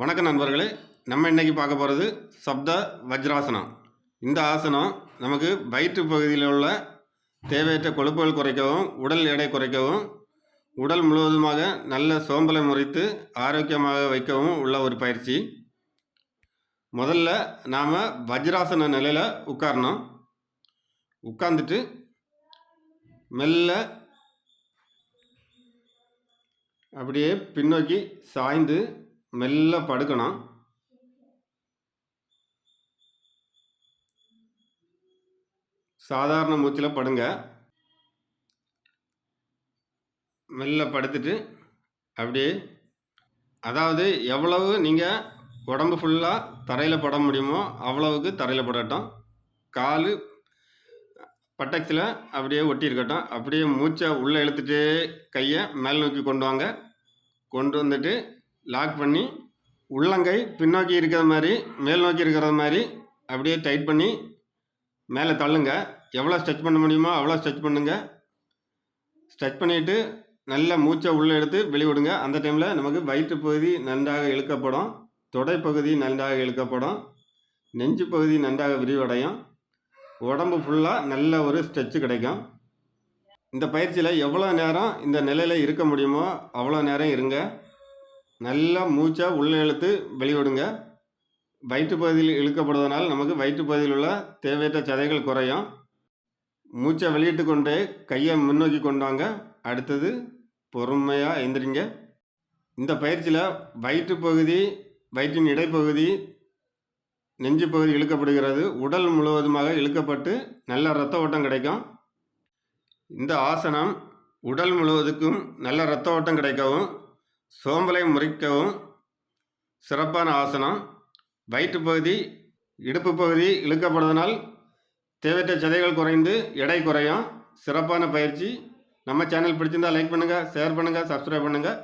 வணக்கம் நண்பர்களே நம்ம இன்னைக்கு பார்க்க போகிறது சப்த வஜ்ராசனம். இந்த ஆசனம் நமக்கு வயிற்று பகுதியில் உள்ள தேவையற்ற கொழுப்புகள் குறைக்கவும் உடல் எடை குறைக்கவும் உடல் முழுவதுமாக நல்ல சோம்பலை முறித்து ஆரோக்கியமாக வைக்கவும் உள்ள ஒரு பயிற்சி. முதல்ல நாம் வஜ்ராசன நிலையில் உட்காரணும். உட்கார்ந்துட்டு மெல்ல அப்படியே பின்னோக்கி சாய்ந்து மெல்ல படுக்கணும். சாதாரண மூச்சில் படுங்க. மெல்ல படுத்துட்டு அப்படியே அதாவது எவ்வளவு நீங்கள் உடம்பு ஃபுல்லாக தரையில் பட முடியுமோ அவ்வளவுக்கு தரையில் படட்டும். கால் பட்டக்ஸில் அப்படியே ஒட்டி இருக்கட்டும். அப்படியே மூச்சை உள்ளே இழுத்துட்டு கையை மேல் நோக்கி கொண்டு வாங்க. கொண்டு வந்துட்டு லாக் பண்ணி உள்ளங்கை பின்னோக்கி இருக்கிற மாதிரி மேல் நோக்கி இருக்கிற மாதிரி அப்படியே டைட் பண்ணி மேலே தள்ளுங்க. எவ்வளோ ஸ்ட்ரெச் பண்ண முடியுமோ அவ்வளோ ஸ்ட்ரெச் பண்ணுங்கள் ஸ்ட்ரெச் பண்ணிவிட்டு நல்ல மூச்சை உள்ளே எடுத்து வெளிவிடுங்க அந்த டைமில் நமக்கு வயிற்று பகுதி நன்றாக இழுக்கப்படும். தொடை பகுதி நன்றாக இழுக்கப்படும். நெஞ்சு பகுதி நன்றாக விரிவடையும். உடம்பு ஃபுல்லாக நல்ல ஒரு ஸ்ட்ரெச்சு கிடைக்கும். இந்த பயிற்சியில் எவ்வளோ நேரம் இந்த நிலையில் இருக்க முடியுமோ அவ்வளோ நேரம் இருங்க. நல்லா மூச்சை உள்ளே இழுத்து வெளிவிடுங்க. வயிற்று பகுதியில் இழுக்கப்படுவதனால் நமக்கு வயிற்று பகுதியில் உள்ள தேவையற்ற சதைகள் குறையும். மூச்சை வெளியிட்டு கொண்டே கையை முன்னோக்கி கொண்டு வாங்க. அடுத்தது பொறுமையாக எந்திரிங்க. இந்த பயிற்சியில் வயிற்று பகுதி வயிற்றின் இடைப்பகுதி நெஞ்சு பகுதி இழுக்கப்படுகிறது. உடல் முழுவதுமாக இழுக்கப்பட்டு நல்ல இரத்த ஓட்டம் கிடைக்கும். இந்த ஆசனம் உடல் முழுவதுக்கும் நல்ல இரத்த ஓட்டம் கிடைக்கவும் சோம்பலை முறிக்கவும் சிறப்பான ஆசனம். வயிற்று பகுதி இடுப்பு பகுதி இழுக்கப்படுவதனால் தேவையற்ற சதைகள் குறைந்து எடை குறையும். சிறப்பான பயிற்சி. நம்ம சேனல் பிடிச்சிருந்தா லைக் பண்ணுங்கள் ஷேர் பண்ணுங்கள் சப்ஸ்கிரைப் பண்ணுங்கள்